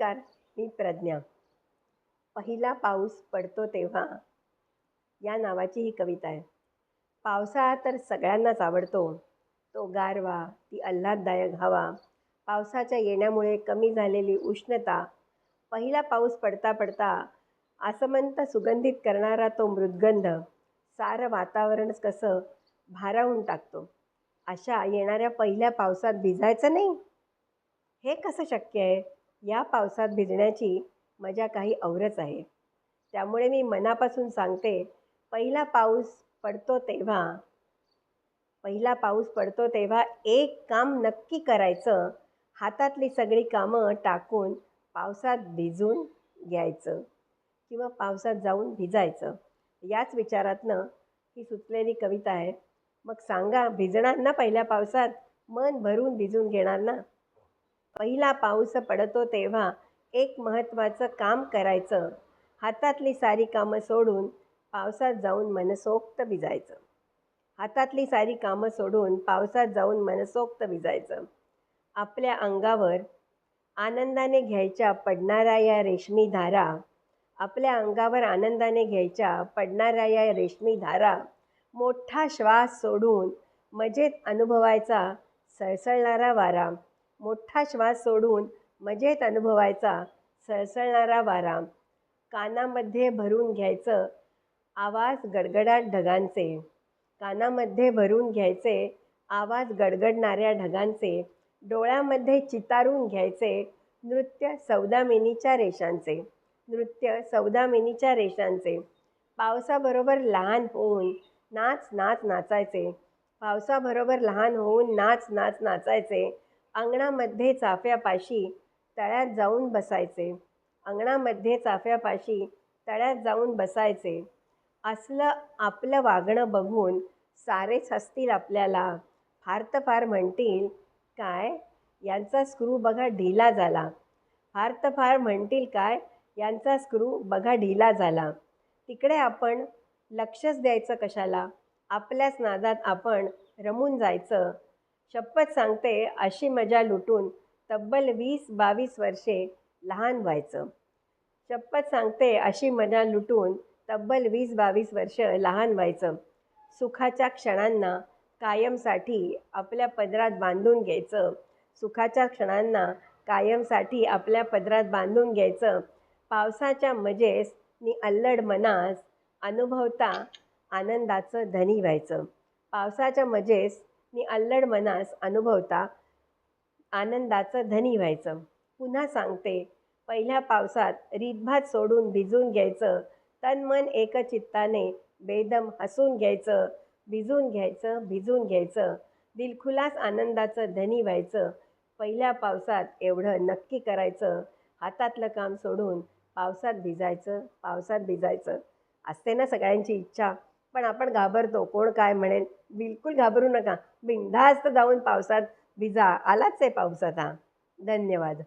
नमस्कार मी प्रज्ञा. पहिला पाऊस पडतो तेव्हा या नावाची ही कविता आहे. पावसाळा तर सगळ्यांनाच आवडतो. तो गारवा ती आल्हाददायक हवा पावसाच्या येण्यामुळे कमी झालेली उष्णता पहिला पाऊस पडता पडता आसमंत सुगंधित करणारा तो मृदगंध सारं वातावरणच कसं भारावून टाकतो. अशा येणाऱ्या पहिल्या पावसात भिजायचं नाही? हे कसं शक्य आहे? या पावसात भिजण्याची मजा काही औरच आहे. त्यामुळे मी मनापासून सांगते पहिला पाऊस पडतो तेव्हा पहिला पाऊस पडतो तेव्हा एक काम नक्की करायचं हातातली सगळी कामं टाकून पावसात भिजून घ्यायचं किंवा पावसात जाऊन भिजायचं. याच विचारातनं ही सुचलेली कविता आहे. मग सांगा भिजणार ना पहिल्या पावसात? मन भरून भिजून घेणार ना? पहिला पाऊस पडतो तेव्हा एक महत्त्वाचं काम करायचं. हातातली सारी कामं सोडून पावसात जाऊन मनसोक्त भिजायचं. हातातली सारी कामं सोडून पावसात जाऊन मनसोक्त भिजायचं. आपल्या अंगावर आनंदाने घ्यायच्या पडणाऱ्या या रेशमी धारा आपल्या अंगावर आनंदाने घ्यायच्या पडणाऱ्या या रेशमी धारा मोठा श्वास सोडून मजेत अनुभवायचा सळसळणारा वारा. मोठा श्वास सोडून मजेत अनुभवायचा सळसळणारा वारा. कानामध्ये भरून घ्यायचं आवाज गडगडाट ढगांचे. कानामध्ये भरून घ्यायचे आवाज गडगडणाऱ्या ढगांचे. डोळ्यामध्ये चितारून घ्यायचे नृत्य सौदामिनीच्या रेषांचे. नृत्य सौदामिनीच्या रेषांचे. पावसाबरोबर लहान होऊन नाच नाच नाचायचे. पावसाबरोबर लहान होऊन नाच नाच नाचायचे. अंगणामध्ये चाफ्यापाशी तळ्यात जाऊन बसायचे. अंगणामध्ये चाफ्यापाशी तळ्यात जाऊन बसायचे. असलं आपलं वागणं बघून सारेच हसतील आपल्याला. फार तर फार म्हणतील काय? यांचा स्क्रू बघा ढिला झाला. फार तर फार म्हणतील काय? यांचा स्क्रू बघा ढिला झाला. तिकडे आपण लक्षच द्यायचं कशाला? आपल्याच नादात आपण रमून जायचं. शपथ सांगते अशी मजा लुटून तब्बल वीस बावीस वर्षे लहान व्हायचं. शपथ सांगते अशी मजा लुटून तब्बल वीस बावीस वर्ष लहान व्हायचं. सुखाच्या क्षणांना कायमसाठी आपल्या पदरात बांधून घ्यायचं. सुखाच्या क्षणांना कायमसाठी आपल्या पदरात बांधून घ्यायचं. पावसाच्या मजेस नि अल्लड मनास अनुभवता आनंदाचं धनी व्हायचं. पावसाच्या मजेस नि अल्लड मनास अनुभवता आनंदाचं धनी व्हायचं. पुन्हा सांगते पहिल्या पावसात रीतभात सोडून भिजून घ्यायचं तन मन एकचित्ताने बेदम हसून घ्यायचं भिजून घ्यायचं भिजून घ्यायचं दिलखुलास आनंदाचं धनी व्हायचं. पहिल्या पावसात एवढं नक्की करायचं हातातलं काम सोडून पावसात भिजायचं पावसात भिजायचं. असते ना सगळ्यांची इच्छा पण आपण घाबरतो कोण काय म्हणेल? बिलकुल घाबरू नका. बिनधास्त जाऊन पावसात भिजा. आलाच आहे पाऊस आता धन्यवाद.